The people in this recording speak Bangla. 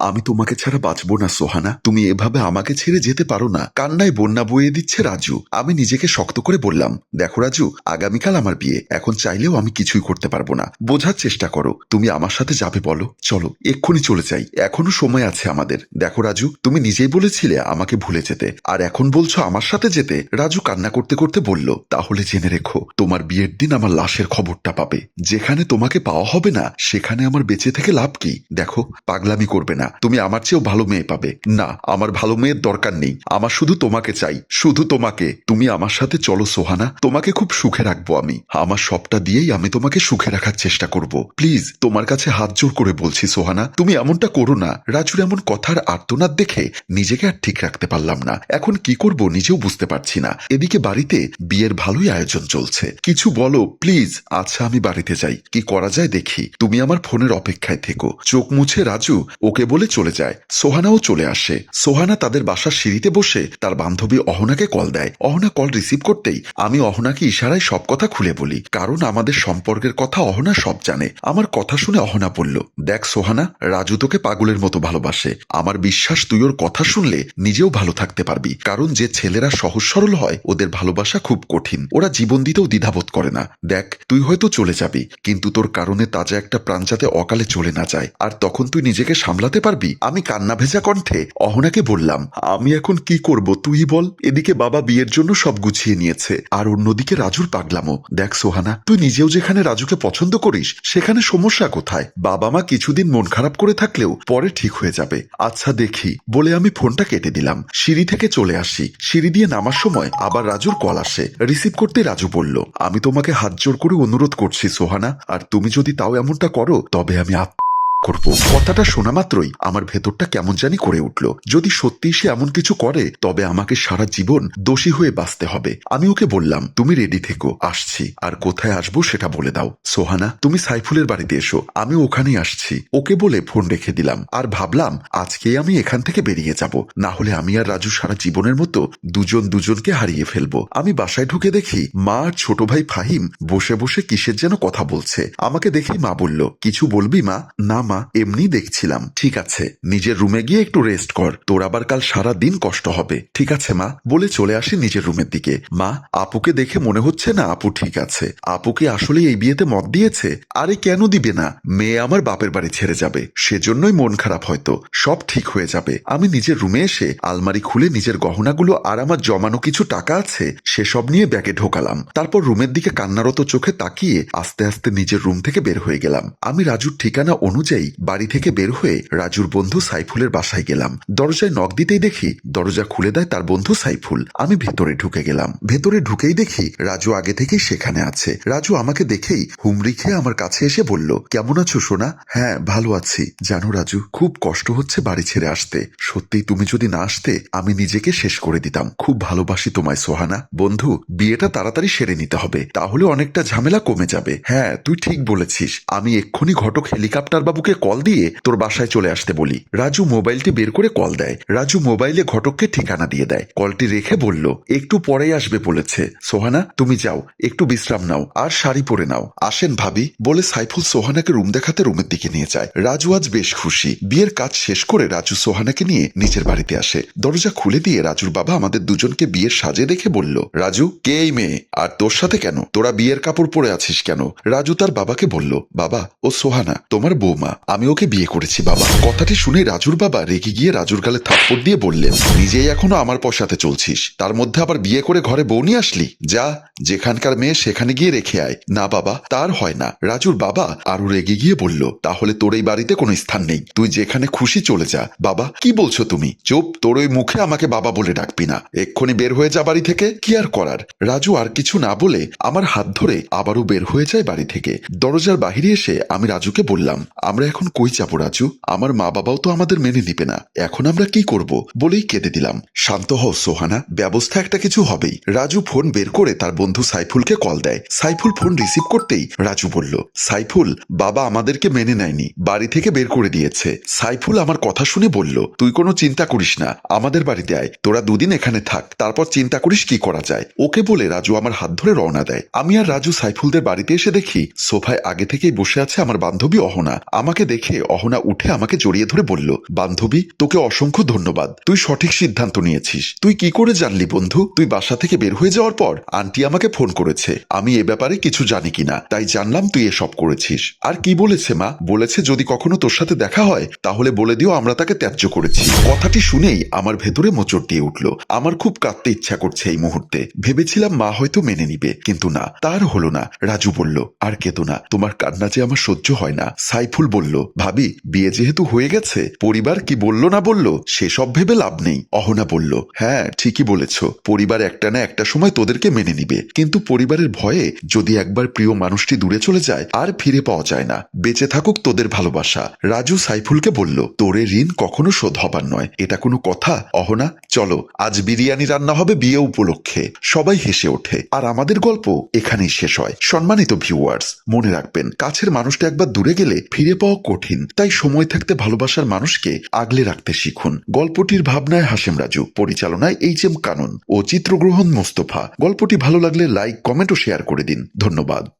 আমি তোমাকে ছাড়া বাঁচবো না, সোহানা। তুমি এভাবে আমাকে ছেড়ে যেতে পারো না। কান্নায় বন্যা বইয়ে দিচ্ছে রাজু। আমি নিজেকে শক্ত করে বললাম, দেখো রাজু, আগামীকাল আমার বিয়ে। এখন চাইলেও আমি কিছুই করতে পারব না। বোঝার চেষ্টা করো। তুমি আমার সাথে যাবে বলো। চলো, এক্ষুনি চলে যাই। এখনও সময় আছে আমাদের। দেখো রাজু, তুমি নিজেই বলেছিলে আমাকে ভুলে যেতে। আর এখন বলছো আমার সাথে যেতে? রাজু কান্না করতে করতে বলল, তাহলে জেনে রেখো, তোমার বিয়ের দিন আমার লাশের খবরটা পাবে। যেখানে তোমাকে পাওয়া হবে না, সেখানে আমার বেঁচে থেকে লাভ কি? দেখো, পাগলামি করবে না। তুমি আমার চেয়েও ভালো মেয়ে পাবে। না, আমার ভালো মেয়ের দরকার নেই। আমার শুধু তোমাকে চাই। শুধু তোমাকে। তুমি আমার সাথে চলো, সোহানা। তোমাকে খুব সুখে রাখব আমি। আমার সবটা দিয়েই আমি তোমাকে সুখে রাখার চেষ্টা করব। প্লিজ, তোমার কাছে হাত জোর করে বলছি, সোহানা, তুমি এমনটা করো না। রাজুর এমন কথার আর্তনাদ দেখে নিজেকে আর ঠিক রাখতে পারলাম না। এখন কি করব নিজেও বুঝতে পারছি না। এদিকে বাড়িতে বিয়ের ভালোই আয়োজন চলছে। কিছু বলো, প্লিজ। আচ্ছা আমি বাড়িতে যাই। কি করা যায় দেখি। তুমি আমার ফোনের অপেক্ষায় থেকো। চোখ মুছে রাজু, ওকে বলে চলে যায়। সোহানাও চলে আসে। সোহানা তাদের বাসার সিঁড়িতে বসে তার বান্ধবী অহনাকে কল দেয়। অহনা কল রিসিভ করতেই আমি অহনাকে ইশারায় সব কথা খুলে বলি। কারণ আমাদের সম্পর্কের কথা অহনা সব জানে। আমার কথা শুনে অহনা বলল, দেখ সোহানা, রাজু তোকে পাগলের মতো ভালোবাসে। আমার বিশ্বাস তুই ওর কথা শুনলে নিজেও ভালো থাকতে পারবি। কারণ যে ছেলেরা সহজ সরল হয়, ওদের ভালোবাসা খুব কঠিন। ওরা জীবন দিতেও দ্বিধাবোধ করে না। দেখ, তুই হয়তো চলে যাবি, কিন্তু তোর কারণে তাজা একটা প্রাণ যাতে অকালে চলে না যায়। আর তখন তুই নিজেকে সামলাতে পারবি আমি কান্না ভেজা কণ্ঠে অহনাকে বললাম, আমি এখন কি করব তুই বল? এদিকে বাবা বিয়ের জন্য সব গুছিয়ে নিয়েছে। আর অন্যদিকে রাজুর পাগলামো। দেখ সোহানা, তুই নিজেও যেখানে রাজুকে পছন্দ করিস, সেখানে সমস্যা কোথায়? বাবা মা কিছুদিন মন খারাপ করে থাকলেও পরে ঠিক হয়ে যাবে। আচ্ছা দেখি। বলে আমি ফোনটা কেটে দিলাম। সিঁড়ি থেকে চলে আসি। সিঁড়ি দিয়ে নামার সময় আবার রাজুর কল আসে। রিসিভ করতে রাজু বলল, আমি তোমাকে হাত জোর করে অনুরোধ করছি সোহানা, আর তুমি যদি তাও এমনটা করো, তবে আমি আত্ম করব। কথাটা শোনা মাত্রই আমার ভেতরটা কেমন জানি করে উঠল। যদি সত্যি সে এমন কিছু করে, তবে আমাকে সারা জীবন দোষী হয়ে বাঁচতে হবে। আমি ওকে বললাম, তুমি রেডি থেকো, আসছি। আর কোথায় আসব সেটা বলে দাও। সোহানা, তুমি সাইফুলের বাড়িতে এসো, আমি ওখানেই আসছি। ওকে বলে ফোন রেখে দিলাম। আর ভাবলাম আজকেই আমি এখান থেকে বেরিয়ে যাব। না হলে আমি আর রাজু সারা জীবনের মতো দুজন দুজনকে হারিয়ে ফেলব। আমি বাসায় ঢুকে দেখি, মা আর ছোট ভাই ফাহিম বসে বসে কিসের যেন কথা বলছে। আমাকে দেখেই মা বলল, কিছু বলবি মা? না মা, এমনি দেখছিলাম। ঠিক আছে, নিজের রুমে গিয়ে একটু রেস্ট কর। তোর আবার কাল সারা দিন কষ্ট হবে। ঠিক আছে, মা? বলে চলে আসি নিজের রুমের দিকে। মা, আপুকে দেখে মনে হচ্ছে না আপু ঠিক আছে। আপুকে আসলে এই বিয়েতে মত দিয়েছে? আরে কেন দিবে না? মেয়ে আমার বাপের বাড়ি ছেড়ে যাবে। সেজন্যই মন খারাপ হয়তো। সব ঠিক হয়ে যাবে। আমি নিজের রুমে এসে আলমারি খুলে নিজের গহনাগুলো আর আমার জমানো কিছু টাকা আছে, সেসব নিয়ে ব্যাগে ঢোকালাম। তারপর রুমের দিকে কান্নারত চোখে তাকিয়ে আস্তে আস্তে নিজের রুম থেকে বের হয়ে গেলাম। আমি রাজুর ঠিকানা অনুযায়ী বাড়ি থেকে বের হয়ে রাজুর বন্ধু সাইফুলের বাসায় গেলাম। দরজায় নখ দিতেই দেখি দরজা খুলে দেয় তার বন্ধু সাইফুল। আমি ভেতরে ঢুকে গেলাম। ভেতরে ঢুকেই দেখি রাজু আগে থেকেই সেখানে আছে। রাজু আমাকে দেখেই হুমড়ি খেয়ে আমার কাছে এসে বলল, কেমন আছো সোনা? হ্যাঁ ভালো আছি। জানো রাজু, খুব কষ্ট হচ্ছে বাড়ি ছেড়ে আসতে। সত্যি তুমি যদি না আসতে, আমি নিজেকে শেষ করে দিতাম। খুব ভালোবাসি তোমায় সোহানা। বন্ধু, বিয়েটা তাড়াতাড়ি সেরে নিতে হবে। তাহলে অনেকটা ঝামেলা কমে যাবে। হ্যাঁ তুই ঠিক বলেছিস। আমি এক্ষুনি ঘটক হেলিকপ্টার বাবুকে কল দিয়ে তোর বাসায় চলে আসতে বলি। রাজু মোবাইলটি বের করে কল দেয়। রাজু মোবাইলে ঘটককে ঠিকানা দিয়ে দেয়। কলটি রেখে বলল, একটু পরেই আসবে, বলেছে। সোহানা, তুমি যাও। একটু বিশ্রাম নাও আর শাড়ি পরে নাও। আসেন ভাবি, বলে সাইফুল সোহানাকে রুম দেখাতে রুমের দিকে নিয়ে যায়। রাজু আজ বেশ খুশি। বিয়ের কাজ শেষ করে রাজু সোহানাকে নিয়ে নিজের বাড়িতে আসে। দরজা খুলে দিয়ে রাজুর বাবা আমাদের দুজনকে বিয়ের সাজে দেখে বলল, রাজু, কে এই মেয়ে? আর তোর সাথে কেন? তোরা বিয়ের কাপড় পরে আছিস কেন? রাজু তার বাবাকে বলল, বাবা, ও সোহানা, তোমার বৌমা। আমি ওকে বিয়ে করেছি, বাবা। কথাটি শুনে রাজুর বাবা রেগে গিয়ে রাজুর গালে থাপ্পড় দিয়ে বললেন, নিজেই এখনও আমার পশাতে চলছিস। তার মধ্যে আবার বিয়ে করে ঘরে বউ নিয়ে আসলি? যা। যেখানকার মেয়ে সেখানে গিয়ে রেখে আয়। না, বাবা, তার হয় না। রাজুর বাবা আরও রেগে গিয়ে বলল, তাহলে তোর এই বাড়িতে কোনো স্থান নেই। তুই যেখানে খুশি চলে যা। বাবা, কি বলছো তুমি? চুপ, তোর ওই মুখে আমাকে বাবা বলে ডাকবি না। এক্ষুনি বের হয়ে যা বাড়ি থেকে। কি আর করার? রাজু আর কিছু না বলে আমার হাত ধরে আবারও বের হয়ে যায় বাড়ি থেকে। দরজার বাহিরে এসে আমি রাজুকে বললাম, আমরা এখন কই যাব রাজু? আমার মা বাবাও তো আমাদের মেনে নিবে না। এখন আমরা কি করব? বলেই কেঁদে দিলাম। শান্ত হও সোহানা, ব্যবস্থা একটা কিছু হবেই। রাজু ফোন বের করে তার বন্ধু বন্ধু সাইফুলকে কল দেয়। সাইফুল ফোন রিসিভ করতেই রাজু বলল, সাইফুল, বাবা আমাদেরকে মেনে নেয়নি, বাড়ি থেকে বের করে দিয়েছে। সাইফুল আমার কথা শুনে বলল, তুই কোনো চিন্তা করিস না, আমাদের বাড়িতে আয়, তোরা দুদিন এখানে থাক, তারপর চিন্তা করিস কি করা যায়। ওকে বলে রাজু আমার হাত ধরে রওনা দেয়। আমি আর রাজু সাইফুলদের বাড়িতে এসে দেখি, সোফায় আগে থেকেই বসে আছে আমার বান্ধবী অহনা। আমাকে দেখে অহনা উঠে আমাকে জড়িয়ে ধরে বলল, বান্ধবী, তোকে অসংখ্য ধন্যবাদ, তুই সঠিক সিদ্ধান্ত নিয়েছিস। তুই কি করে জানলি বন্ধু? তুই বাসা থেকে বের হয়ে যাওয়ার পর, আন্টি আমাকে ফোন করেছে। আমি এ ব্যাপারে কিছু জানি কিনা। তাই জানলাম তুই এসব করেছিস। আর কি বলেছে মা? বলেছে যদি কখনো তোর সাথে দেখা হয়, তাহলে বলে দিও আমরা তাকে ত্যায্য করেছি। কথাটি শুনেই আমার ভেতরে মোচড় দিয়ে উঠল। আমার খুব কাঁদতে ইচ্ছা করছে এই মুহূর্তে। ভেবেছিলাম মা হয়তো মেনে নিবে, কিন্তু না, তার হলো না। রাজু বলল, আর কেতো না, তোমার কান্না যে আমার সহ্য হয় না। সাইফুল বলল, ভাবি, বিয়ে যেহেতু হয়ে গেছে, পরিবার কি বলল না বলল? সেসব ভেবে লাভ নেই। অহনা বলল হ্যাঁ ঠিকই বলেছ। পরিবার একটা না একটা সময় তোদেরকে মেনে নিবে। কিন্তু পরিবারের ভয়ে যদি একবার প্রিয় মানুষটি দূরে চলে যায়, আর ফিরে পাওয়া যায় না। বেঁচে থাকুক তোদের ভালোবাসা। রাজু সাইফুলকে বলল, তোরে ঋণ কখনো শোধ হবার নয়। এটা কোনো কথা? অহনা, চলো, আজ বিরিয়ানি রান্না হবে বিয়ে উপলক্ষে। সবাই হেসে ওঠে। আর আমাদের গল্প এখানেই শেষ হয়। সম্মানিত ভিউয়ার্স, মনে রাখবেন, কাছের মানুষটা একবার দূরে গেলে ফিরে পাওয়া কঠিন। তাই সময় থাকতে ভালোবাসার মানুষকে আগলে রাখতে শিখুন। গল্পটির ভাবনায় হাসেম রাজু, পরিচালনায় এইচ এম কানন ও চিত্রগ্রহণ মোস্তফা। গল্পটি ভালো লাগলে লাইক কমেন্ট ও শেয়ার করে দিন। ধন্যবাদ।